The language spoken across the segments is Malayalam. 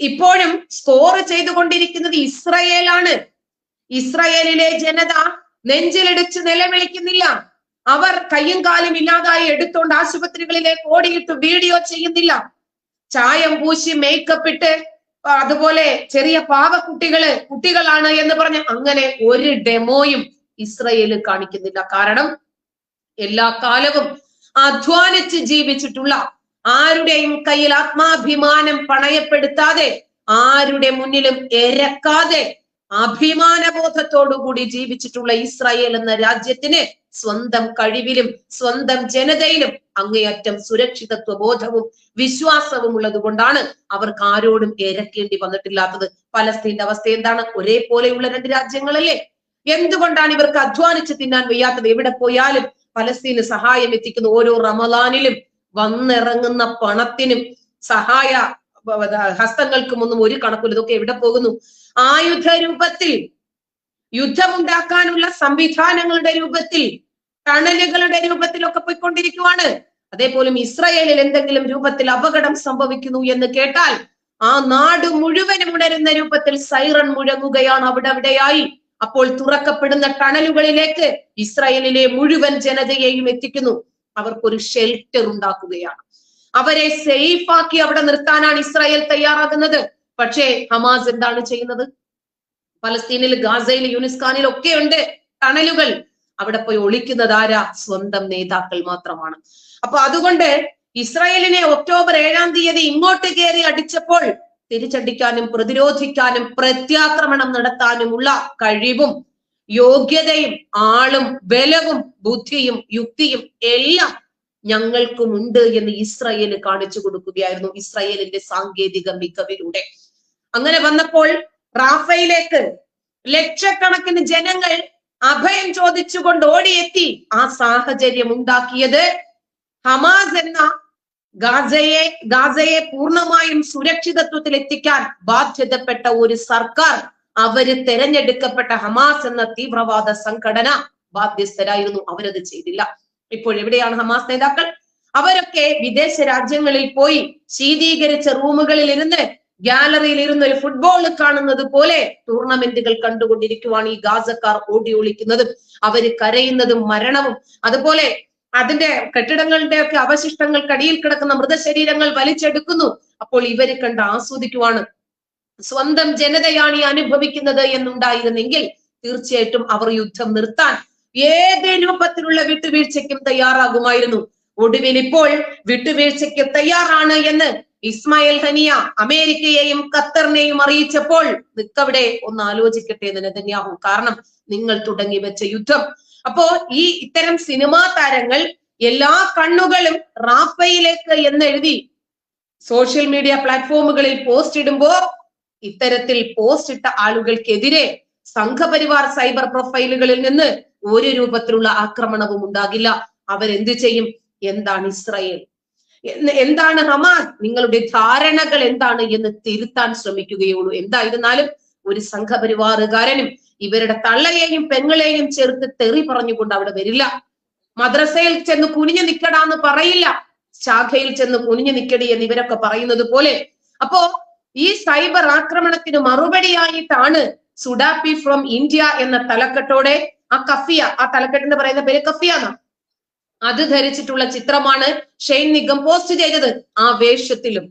ഇപ്പോഴും സ്കോർ ചെയ്തുകൊണ്ടിരിക്കുന്നത് ഇസ്രയേലാണ്. ഇസ്രയേലിലെ ജനത നെഞ്ചിലടിച്ച് നിലവിളിക്കുന്നില്ല. അവർ കയ്യും കാലും ഇല്ലാതായി എടുത്തോണ്ട് ആശുപത്രികളിലേക്ക് ഓടിയിട്ട് വീഡിയോ ചെയ്യുന്നില്ല. ചായം പൂശി മേക്കപ്പ് ഇട്ട് അതുപോലെ ചെറിയ പാവക്കുട്ടികൾ കുട്ടികളാണ് എന്ന് പറഞ്ഞ് അങ്ങനെ ഒരു ഡെമോയും ഇസ്രയേൽ കാണിക്കുന്നില്ല. കാരണം എല്ലാ കാലവും അധ്വാനിച്ച് ജീവിച്ചിട്ടുള്ള ആരുടെയും കയ്യിൽ ആത്മാഭിമാനം പണയപ്പെടുത്താതെ ആരുടെ മുന്നിലും എരക്കാതെ അഭിമാനബോധത്തോടുകൂടി ജീവിച്ചിട്ടുള്ള ഇസ്രായേൽ എന്ന രാജ്യത്തിന് സ്വന്തം കഴിവിലും സ്വന്തം ജനതയിലും അങ്ങേയറ്റം സുരക്ഷിതത്വ ബോധവും വിശ്വാസവും ഉള്ളത് കൊണ്ടാണ് അവർക്ക് ആരോടും ഇരക്കേണ്ടി വന്നിട്ടില്ലാത്തത്. പലസ്തീന്റെ അവസ്ഥ എന്താണ്? ഒരേപോലെയുള്ള രണ്ട് രാജ്യങ്ങളല്ലേ? എന്തുകൊണ്ടാണ് ഇവർക്ക് അധ്വാനിച്ച് തിന്നാൻ വയ്യാത്തത്? എവിടെ പോയാലും പലസ്തീന് സഹായം എത്തിക്കുന്ന ഓരോ റമദാനിലും വന്നിറങ്ങുന്ന പണത്തിനും സഹായ ഹസ്തങ്ങൾക്കും ഒന്നും ഒരു കണക്കില്ല ഇതൊക്കെ എവിടെ പോകുന്നു? ആയുധ രൂപത്തിൽ യുദ്ധമുണ്ടാക്കാനുള്ള സംവിധാനങ്ങളുടെ രൂപത്തിൽ ടണലുകളുടെ രൂപത്തിലൊക്കെ പോയിക്കൊണ്ടിരിക്കുവാണ്. അതേപോലും ഇസ്രയേലിൽ എന്തെങ്കിലും രൂപത്തിൽ അപകടം സംഭവിക്കുന്നു എന്ന് കേട്ടാൽ ആ നാട് മുഴുവനും ഉണരുന്ന രൂപത്തിൽ സൈറൺ മുഴങ്ങുകയാണ് അവിടെ അവിടെയായി അപ്പോൾ തുറക്കപ്പെടുന്ന ടണലുകളിലേക്ക് ഇസ്രയേലിലെ മുഴുവൻ ജനതയെയും എത്തിക്കുന്നു. അവർക്കൊരു ഷെൽട്ടർ ഉണ്ടാക്കുകയാണ്. അവരെ സേഫ് ആക്കി അവിടെ നിർത്താനാണ് ഇസ്രായേൽ തയ്യാറാകുന്നത്. പക്ഷേ ഹമാസ് എന്താണ് ചെയ്യുന്നത്? പലസ്തീനിൽ ഗാസയിൽ യൂനിസ്ഖാനിൽ ഒക്കെ ഉണ്ട് ടണലുകൾ. അവിടെ പോയി ഒളിക്കുന്നത് ആരാ? സ്വന്തം നേതാക്കൾ മാത്രമാണ്. അപ്പൊ അതുകൊണ്ട് ഇസ്രായേലിനെ ഒക്ടോബർ ഏഴാം തീയതി ഇങ്ങോട്ട് കയറി അടിച്ചപ്പോൾ തിരിച്ചടിക്കാനും പ്രതിരോധിക്കാനും പ്രത്യാക്രമണം നടത്താനുമുള്ള കഴിവും യോഗ്യതയും ആളും ബലവും ബുദ്ധിയും യുക്തിയും എല്ലാം ഞങ്ങൾക്കുമുണ്ട് എന്ന് ഇസ്രായേൽ കാണിച്ചു കൊടുക്കുകയായിരുന്നു ഇസ്രയേലിന്റെ സാങ്കേതിക മികവിലൂടെ. അങ്ങനെ വന്നപ്പോൾ റാഫയിലേക്ക് ലക്ഷക്കണക്കിന് ജനങ്ങൾ അഭയം ചോദിച്ചുകൊണ്ട് ഓടിയെത്തി. ആ സാഹചര്യം ഉണ്ടാക്കിയത് ഹമാസ് എന്ന ഗാസയെ ഗാസയെ പൂർണമായും സുരക്ഷിതത്വത്തിൽ എത്തിക്കാൻ ബാധ്യതപ്പെട്ട ഒരു സർക്കാർ അവർ തെരഞ്ഞെടുക്കപ്പെട്ട ഹമാസ് എന്ന തീവ്രവാദ സംഘടന ബാധ്യസ്ഥരായിരുന്നു. അവരത് ചെയ്തില്ല. ഇപ്പോൾ എവിടെയാണ് ഹമാസ് നേതാക്കൾ? അവരൊക്കെ വിദേശ രാജ്യങ്ങളിൽ പോയി ശീതീകരിച്ച റൂമുകളിൽ ഇരുന്ന് ഗാലറിയിൽ ഇരുന്ന് ഒരു ഫുട്ബോൾ കാണുന്നത് പോലെ ടൂർണമെന്റുകൾ കണ്ടുകൊണ്ടിരിക്കുവാണ് ഈ ഗാസക്കാർ ഓടി ഒളിക്കുന്നതും. അവർ കരയുന്നതും മരണവും. അതുപോലെ അതിന്റെ കെട്ടിടങ്ങളുടെ ഒക്കെ അവശിഷ്ടങ്ങൾക്കടിയിൽ കിടക്കുന്ന മൃതശരീരങ്ങൾ വലിച്ചെടുക്കുന്നു. അപ്പോൾ ഇവർ കണ്ട് ആസ്വദിക്കുവാണ് സ്വന്തം ജനതയാണ് ഈ അനുഭവിക്കുന്നത് എന്നുണ്ടായിരുന്നെങ്കിൽ തീർച്ചയായിട്ടും അവർ യുദ്ധം നിർത്താൻ ഏത് രൂപത്തിലുള്ള വിട്ടുവീഴ്ചയ്ക്കും തയ്യാറാകുമായിരുന്നു. ഒടുവിൽ ഇപ്പോൾ വിട്ടുവീഴ്ചയ്ക്ക് തയ്യാറാണ് എന്ന് ഇസ്മായിൽ ഹനിയ അമേരിക്കയെയും ഖത്തറിനെയും അറിയിച്ചപ്പോൾ നിക്കവിടെ ഒന്ന് ആലോചിക്കട്ടെ നെതന്യാഹു. കാരണം നിങ്ങൾ തുടങ്ങി വെച്ച യുദ്ധം. അപ്പോ ഈ ഇത്തരം സിനിമാ താരങ്ങൾ എല്ലാ കണ്ണുകളും റാഫയിലേക്ക് എന്നെഴുതി സോഷ്യൽ മീഡിയ പ്ലാറ്റ്ഫോമുകളിൽ പോസ്റ്റ് ഇടുമ്പോ ഇത്തരത്തിൽ പോസ്റ്റ് ഇട്ട ആളുകൾക്കെതിരെ സംഘപരിവാർ സൈബർ പ്രൊഫൈലുകളിൽ നിന്ന് ഒരു രൂപത്തിലുള്ള ആക്രമണവും ഉണ്ടാകില്ല. അവരെന്ത് ചെയ്യും? എന്താണ് ഇസ്രയേൽ? എന്താണ് ഹമാസ്? നിങ്ങളുടെ ധാരണകൾ എന്താണ് എന്ന് തിരുത്താൻ ശ്രമിക്കുകയുള്ളൂ. എന്തായിരുന്നാലും ഒരു സംഘപരിവാറുകാരനും ഇവരുടെ തള്ളയെയും പെങ്ങളെയും ചേർത്ത് തെറി പറഞ്ഞുകൊണ്ട് അവിടെ വരില്ല. മദ്രസയിൽ ചെന്ന് കുനിഞ്ഞു നിക്കടാന്ന് പറയില്ല. ശാഖയിൽ ചെന്ന് കുനിഞ്ഞു നിക്കടി എന്ന് ഇവരൊക്കെ പറയുന്നത് പോലെ. അപ്പോ ഈ സൈബർ ആക്രമണത്തിന് മറുപടിയായിട്ടാണ് സുഡാപ്പി ഫ്രം ഇന്ത്യ എന്ന തലക്കെട്ടോടെ ആ കഫിയ ആ തലക്കെട്ടിന് പറയുന്ന പേര് കഫിയ അത് ധരിച്ചിട്ടുള്ള ചിത്രമാണ് ഷെയ്ൻ നിഗം പോസ്റ്റ് ചെയ്തത് ആ വേഷത്തിലും.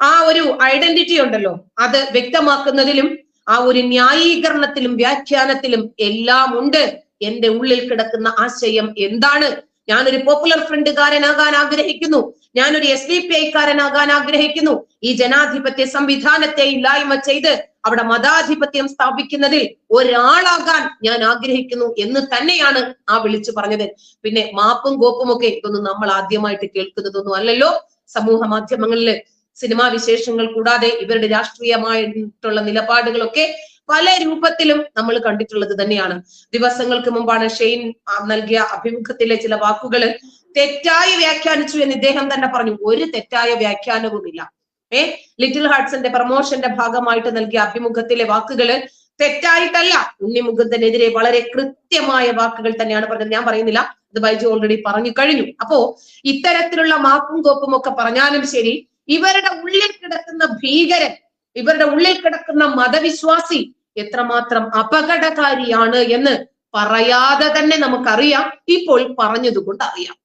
ആ ഒരു ഐഡന്റിറ്റി ഉണ്ടല്ലോ അത് വ്യക്തമാക്കുന്നതിലും ആ ഒരു ന്യായീകരണത്തിലും വ്യാഖ്യാനത്തിലും എല്ലാം ഉണ്ട് എന്റെ ഉള്ളിൽ കിടക്കുന്ന ആശയം എന്താണ്? ഞാനൊരു പോപ്പുലർ ഫ്രണ്ടുകാരനാകാൻ ആഗ്രഹിക്കുന്നു. ഞാനൊരു എസ് ഡി പി ഐക്കാരനാകാൻ ആഗ്രഹിക്കുന്നു. ഈ ജനാധിപത്യ സംവിധാനത്തെ ഇല്ലായ്മ ചെയ്ത് അവിടെ മതാധിപത്യം സ്ഥാപിക്കുന്നതിൽ ഒരാളാകാൻ ഞാൻ ആഗ്രഹിക്കുന്നു എന്ന് തന്നെയാണ് ആ വിളിച്ചു പറഞ്ഞത്. പിന്നെ മാപ്പും കോപ്പും ഒക്കെ ഇതൊന്നും നമ്മൾ ആദ്യമായിട്ട് കേൾക്കുന്നതൊന്നും അല്ലല്ലോ. സമൂഹ മാധ്യമങ്ങളിൽ സിനിമാ വിശേഷങ്ങൾ കൂടാതെ ഇവരുടെ രാഷ്ട്രീയമായിട്ടുള്ള നിലപാടുകളൊക്കെ പല രൂപത്തിലും നമ്മൾ കണ്ടിട്ടുള്ളത് തന്നെയാണ്. ദിവസങ്ങൾക്ക് മുമ്പാണ് ഷെയ്ൻ നൽകിയ അഭിമുഖത്തിലെ ചില വാക്കുകൾ തെറ്റായി വ്യാഖ്യാനിച്ചു എന്ന് ഇദ്ദേഹം തന്നെ പറഞ്ഞു. ഒരു തെറ്റായ വ്യാഖ്യാനവുമില്ല. ഏ? ലിറ്റിൽ ഹാർട്സിന്റെ പ്രമോഷന്റെ ഭാഗമായിട്ട് നൽകിയ അഭിമുഖത്തിലെ വാക്കുകൾ തെറ്റായിട്ടല്ല. ഉണ്ണിമുഖത്തിനെതിരെ വളരെ കൃത്യമായ വാക്കുകൾ തന്നെയാണ് പറഞ്ഞത്. ഞാൻ പറയുന്നില്ല. അത് ബൈജു ഓൾറെഡി പറഞ്ഞു കഴിഞ്ഞു. അപ്പോ ഇത്തരത്തിലുള്ള മാപ്പും കോപ്പും ഒക്കെ പറഞ്ഞാലും ശരി ഇവരുടെ ഉള്ളിൽ കിടക്കുന്ന ഭീകരൻ ഇവരുടെ ഉള്ളിൽ കിടക്കുന്ന മതവിശ്വാസി എത്രമാത്രം അപകടകാരിയാണ് എന്ന് പറയാതെ തന്നെ നമുക്കറിയാം. ഇപ്പോൾ പറഞ്ഞതുകൊണ്ട് അറിയാം.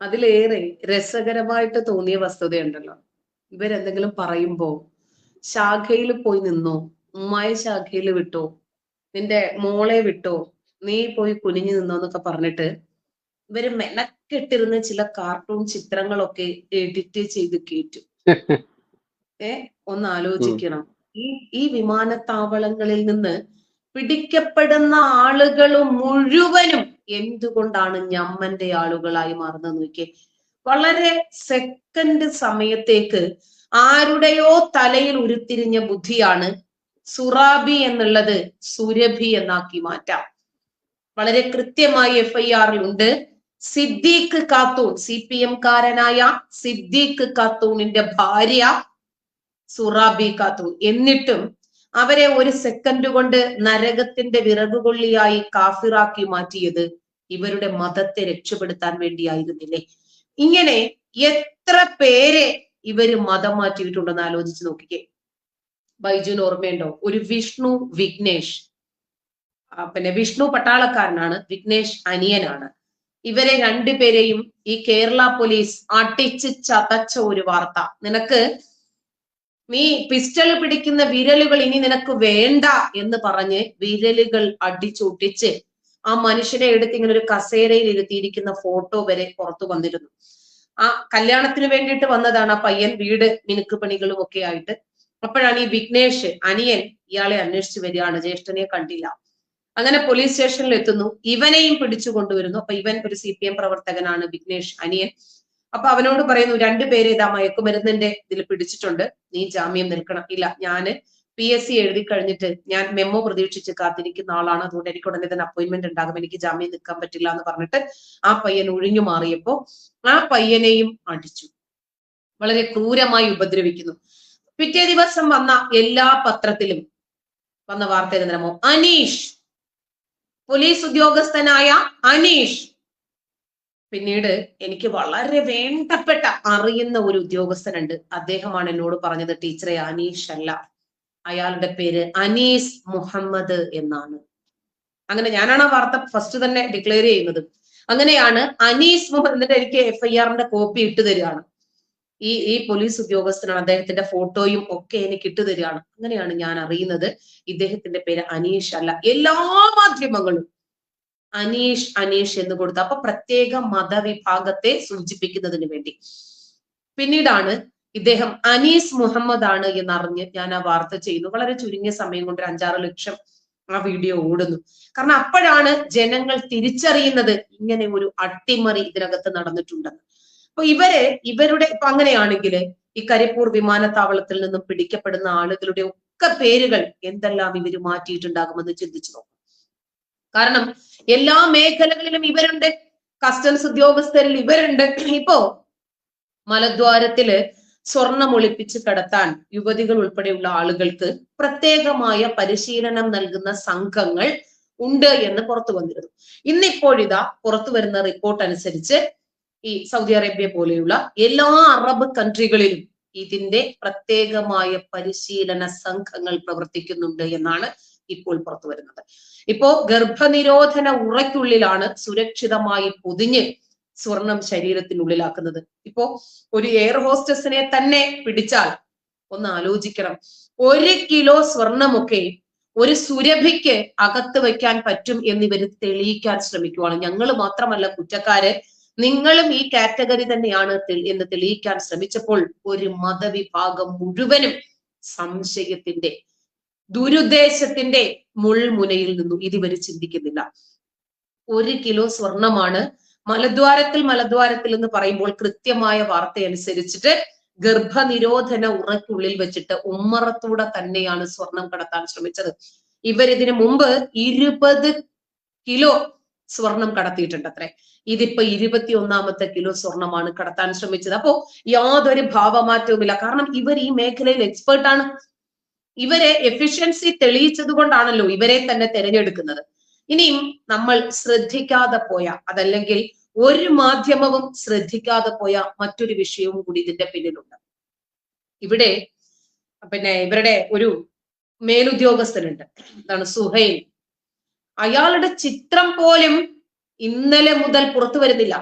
അതിലേറെ രസകരമായിട്ട് തോന്നിയ വസ്തുതയുണ്ടല്ലോ. ഇവരെന്തെങ്കിലും പറയുമ്പോ ശാഖയിൽ പോയി നിന്നോ ഉമ്മായ ശാഖയിൽ വിട്ടോ നിന്റെ മോളെ വിട്ടോ നീ പോയി കുനിഞ്ഞു നിന്നോ എന്നൊക്കെ പറഞ്ഞിട്ട് ഇവർ മെനക്കെട്ടിരുന്ന ചില കാർട്ടൂൺ ചിത്രങ്ങളൊക്കെ എഡിറ്റ് ചെയ്ത് കേറ്റും. ഏ ഒന്ന് ആലോചിക്കണം. ഈ ഈ വിമാനത്താവളങ്ങളിൽ നിന്ന് പിടിക്കപ്പെടുന്ന ആളുകൾ മുഴുവനും എന്തുകൊണ്ടാണ് ഞമ്മന്റെ ആളുകളായി മാറുന്നത് നോക്കിയേ. വളരെ സെക്കൻഡ് സമയത്തേക്ക് ആരുടെയോ തലയിൽ ഉരുത്തിരിഞ്ഞ ബുദ്ധിയാണ് സുറാബി എന്നുള്ളത് സുരഭി എന്നാക്കി മാറ്റാം. വളരെ കൃത്യമായി എഫ് ഐ ആറിൽ ഉണ്ട്. Siddique Kathoon C P M കാരനായ സിദ്ദീഖ് കാത്തൂണിന്റെ ഭാര്യ സുറാബി കാത്തു എന്നിട്ടും അവരെ ഒരു സെക്കൻഡ് കൊണ്ട് നരകത്തിന്റെ വിറകുകൊള്ളിയായി കാഫിറാക്കി മാറ്റിയത് ഇവരുടെ മതത്തെ രക്ഷപ്പെടുത്താൻ വേണ്ടിയായിരുന്നില്ലേ? ഇങ്ങനെ എത്ര പേരെ ഇവർ മതം മാറ്റിയിട്ടുണ്ടെന്ന് ആലോചിച്ച് നോക്കിക്കേ. ബൈജുന് ഓർമ്മയുണ്ടോ? ഒരു വിഷ്ണു വിഘ്നേഷ്. പിന്നെ വിഷ്ണു പട്ടാളക്കാരനാണ് വിഘ്നേഷ് അനിയനാണ്. ഇവരെ രണ്ടുപേരെയും ഈ കേരള പോലീസ് അടിച്ച് ചതച്ച ഒരു വാർത്ത. നിനക്ക് നീ പിസ്റ്റൾ പിടിക്കുന്ന വിരലുകൾ ഇനി നിനക്ക് വേണ്ട എന്ന് പറഞ്ഞ് വിരലുകൾ അടിച്ചൊട്ടിച്ച് ആ മനുഷ്യനെ എടുത്ത് ഇങ്ങനെ ഒരു കസേരയിൽ ഇരുത്തിയിരിക്കുന്ന ഫോട്ടോ വരെ പുറത്തു വന്നിരുന്നു. ആ കല്യാണത്തിന് വേണ്ടിയിട്ട് വന്നതാണ് ആ പയ്യൻ വീട് മിനുക്ക് പണികളും ഒക്കെ ആയിട്ട്. അപ്പോഴാണ് ഈ വിഘ്നേഷ് അനിയൻ ഇയാളെ അന്വേഷിച്ചു വരികയാണ്. ജ്യേഷ്ഠനെ കണ്ടില്ല. അങ്ങനെ പോലീസ് സ്റ്റേഷനിൽ എത്തുന്നു. ഇവനെയും പിടിച്ചു കൊണ്ടുവരുന്നു. അപ്പൊ ഇവൻ ഒരു സി പി എം പ്രവർത്തകനാണ് വിഘ്നേഷ് അനിയൻ. അപ്പൊ അവനോട് പറയുന്നു രണ്ടുപേരെ ഇതാ മയക്കുമരുന്നിന്റെ ഇതിൽ പിടിച്ചിട്ടുണ്ട്. നീ ജാമ്യം നിൽക്കണം. ഇല്ല ഞാൻ പി എസ് സി എഴുതി കഴിഞ്ഞിട്ട് ഞാൻ മെമ്മോ പ്രതീക്ഷിച്ച് കാത്തിരിക്കുന്ന ആളാണ്. അതുകൊണ്ട് എനിക്ക് ഉടനെ തന്നെ അപ്പോയിന്റ്മെന്റ് ഉണ്ടാകും. എനിക്ക് ജാമ്യം നിൽക്കാൻ പറ്റില്ല എന്ന് പറഞ്ഞിട്ട് ആ പയ്യൻ ഒഴിഞ്ഞു മാറിയപ്പോ ആ പയ്യനെയും അടിച്ചു. വളരെ ക്രൂരമായി ഉപദ്രവിക്കുന്നു. പിറ്റേ ദിവസം വന്ന എല്ലാ പത്രത്തിലും വന്ന വാർത്ത ഏതെന്നറിയാമോ? അനീഷ് പോലീസ് ഉദ്യോഗസ്ഥനായ അനീഷ്. പിന്നീട് എനിക്ക് വളരെ വേണ്ടപ്പെട്ട അറിയുന്ന ഒരു ഉദ്യോഗസ്ഥനുണ്ട്. അദ്ദേഹമാണ് എന്നോട് പറഞ്ഞത് ടീച്ചറെ അനീഷ് അല്ല. അയാളുടെ പേര് അനീസ് മുഹമ്മദ് എന്നാണ്. അങ്ങനെ ഞാനാണ് ആ വാർത്ത ഫസ്റ്റ് തന്നെ ഡിക്ലെയർ ചെയ്യുന്നത്. അങ്ങനെയാണ് അനീസ് മുഹമ്മദ് എന്നിട്ട് എനിക്ക് എഫ് ഐ ആറിന്റെ കോപ്പി ഇട്ടു തരികയാണ്. ഈ ഈ പോലീസ് ഉദ്യോഗസ്ഥനാണ്. അദ്ദേഹത്തിന്റെ ഫോട്ടോയും ഒക്കെ എനിക്ക് ഇട്ടു തരികയാണ്. അങ്ങനെയാണ് ഞാൻ അറിയുന്നത്. ഇദ്ദേഹത്തിന്റെ പേര് അനീഷ് അല്ല. എല്ലാ മാധ്യമങ്ങളും അനീഷ് അനീഷ് എന്ന് കൊടുത്തു. അപ്പൊ പ്രത്യേക മതവിഭാഗത്തെ സൂചിപ്പിക്കുന്നതിന് വേണ്ടി. പിന്നീടാണ് ഇദ്ദേഹം അനീസ് മുഹമ്മദ് ആണ് എന്നറിഞ്ഞ് ഞാൻ ആ വാർത്ത ചെയ്യുന്നു. വളരെ ചുരുങ്ങിയ സമയം കൊണ്ട് ഒരു അഞ്ചാറ് ലക്ഷം ആ വീഡിയോ ഓടുന്നു. കാരണം അപ്പോഴാണ് ജനങ്ങൾ തിരിച്ചറിയുന്നത് ഇങ്ങനെ ഒരു അട്ടിമറി ഇതിനകത്ത് നടന്നിട്ടുണ്ടെന്ന്. അപ്പൊ ഇവരെ ഇവരുടെ ഇപ്പൊ അങ്ങനെയാണെങ്കിൽ ഈ കരിപ്പൂർ വിമാനത്താവളത്തിൽ നിന്നും പിടിക്കപ്പെടുന്ന ആളുകളുടെ ഒക്കെ പേരുകൾ എന്തെല്ലാം ഇവർ മാറ്റിയിട്ടുണ്ടാകുമെന്ന് ചിന്തിച്ചു നോക്കും. കാരണം എല്ലാ മേഖലകളിലും ഇവരുണ്ട്. കസ്റ്റംസ് ഉദ്യോഗസ്ഥരിൽ ഇവരുണ്ട്. ഇപ്പോ മലദ്വാരത്തിൽ സ്വർണം ഒളിപ്പിച്ച് കടത്താൻ യുവതികൾ ഉൾപ്പെടെയുള്ള ആളുകൾക്ക് പ്രത്യേകമായ പരിശീലനം നൽകുന്ന സംഘങ്ങൾ ഉണ്ട് എന്ന് പുറത്തു വന്നിരുന്നു. ഇന്നിപ്പോഴിതാ പുറത്തു വരുന്ന റിപ്പോർട്ട് അനുസരിച്ച് ഈ സൗദി അറേബ്യ പോലെയുള്ള എല്ലാ അറബ് കൺട്രികളിലും ഇതിന്റെ പ്രത്യേകമായ പരിശീലന സംഘങ്ങൾ പ്രവർത്തിക്കുന്നുണ്ട് എന്നാണ് ഇപ്പോൾ പുറത്തു വരുന്നത്. ഇപ്പോ ഗർഭനിരോധന ഉറയ്ക്കുള്ളിലാണ് സുരക്ഷിതമായി പൊതിഞ്ഞ് സ്വർണം ശരീരത്തിനുള്ളിലാക്കുന്നത്. ഇപ്പോ ഒരു എയർ ഹോസ്റ്റസിനെ തന്നെ പിടിച്ചാൽ ഒന്ന് ആലോചിക്കണം. ഒരു കിലോ സ്വർണമൊക്കെ ഒരു സുരഭിക്ക് അകത്ത് വെക്കാൻ പറ്റും എന്നിവർ തെളിയിക്കാൻ ശ്രമിക്കുവാണ്. ഞങ്ങൾ മാത്രമല്ല കുറ്റക്കാര്. നിങ്ങളും ഈ കാറ്റഗറി തന്നെയാണ് എന്ന് തെളിയിക്കാൻ ശ്രമിച്ചപ്പോൾ ഒരു മതവിഭാഗം മുഴുവനും സംശയത്തിന്റെ ദുരുദ്ദേശത്തിന്റെ മുൾമുനയിൽ നിന്നും ഇതിവര് ചിന്തിക്കുന്നില്ല. ഒരു കിലോ സ്വർണമാണ് മലദ്വാരത്തിൽ മലദ്വാരത്തിൽ എന്ന് പറയുമ്പോൾ കൃത്യമായ വാർത്ത അനുസരിച്ചിട്ട് ഗർഭനിരോധന ഉറക്കുള്ളിൽ വെച്ചിട്ട് ഉമ്മറത്തൂടെ തന്നെയാണ് സ്വർണം കടത്താൻ ശ്രമിച്ചത്. ഇവരിതിനു മുമ്പ് ഇരുപത് കിലോ സ്വർണം കടത്തിയിട്ടുണ്ട് അത്രേ ഇതിപ്പോ ഇരുപത്തി ഒന്നാമത്തെ കിലോ സ്വർണമാണ് കടത്താൻ ശ്രമിച്ചത്. അപ്പോ യാതൊരു ഭാവമാറ്റവുമില്ല. കാരണം ഇവർ ഈ മേഖലയിൽ എക്സ്പേർട്ടാണ് ഇവരെ എഫിഷ്യൻസി തെളിയിച്ചത് കൊണ്ടാണല്ലോ ഇവരെ തന്നെ തിരഞ്ഞെടുക്കുന്നത്. ഇനിയും നമ്മൾ ശ്രദ്ധിക്കാതെ പോയ അതല്ലെങ്കിൽ ഒരു മാധ്യമവും ശ്രദ്ധിക്കാതെ പോയ മറ്റൊരു വിഷയവും കൂടി ഇതിന്റെ പിന്നിലുണ്ട്. ഇവിടെ പിന്നെ ഇവരുടെ ഒരു മേലുദ്യോഗസ്ഥനുണ്ട്. എന്താണ്? സുഹൈൽ. അയാളുടെ ചിത്രം പോലും ഇന്നലെ മുതൽ പുറത്തു വരുന്നില്ല.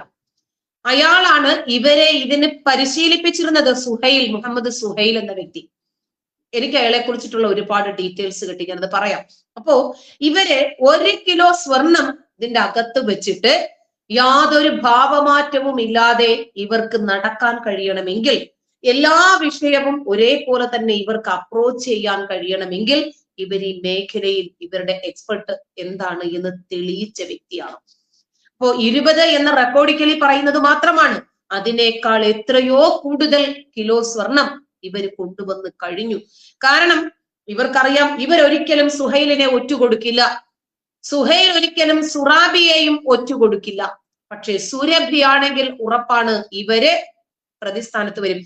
അയാളാണ് ഇവരെ ഇതിന് പരിശീലിപ്പിച്ചിരുന്നത് സുഹൈൽ മുഹമ്മദ് സുഹൈൽ എന്ന വ്യക്തി. എനിക്ക് അയാളെ കുറിച്ചിട്ടുള്ള ഒരുപാട് ഡീറ്റെയിൽസ് കിട്ടി ഞാനത് പറയാം. അപ്പോ ഇവർ ഒരു കിലോ സ്വർണം ഇതിന്റെ അകത്ത് വെച്ചിട്ട് യാതൊരു ഭാവമാറ്റവും ഇല്ലാതെ ഇവർക്ക് നടക്കാൻ കഴിയണമെങ്കിൽ എല്ലാ വിഷയവും ഒരേപോലെ തന്നെ ഇവർക്ക് അപ്രോച്ച് ചെയ്യാൻ കഴിയണമെങ്കിൽ ഇവർ ഈ മേഖലയിൽ ഇവരുടെ എക്സ്പെർട്ട് എന്താണ് എന്ന് തെളിയിച്ച വ്യക്തിയാണ്. അപ്പോ ഇരുപത് എന്ന റെക്കോർഡിക്കലി പറയുന്നത് മാത്രമാണ്. അതിനേക്കാൾ എത്രയോ കൂടുതൽ കിലോ സ്വർണം ഇവർ കൊണ്ടുവന്ന് കഴിഞ്ഞു. കാരണം ഇവർക്കറിയാം ഇവരൊരിക്കലും സുഹൈലിനെ ഒറ്റുകൊടുക്കില്ല. സുഹൈൽ ഒരിക്കലും സുറാബിയെയും ഒറ്റുകൊടുക്കില്ല. പക്ഷേ സുരഭിയാണെങ്കിൽ ഉറപ്പാണ് ഇവർ പ്രതിസ്ഥാനത്ത് വരും.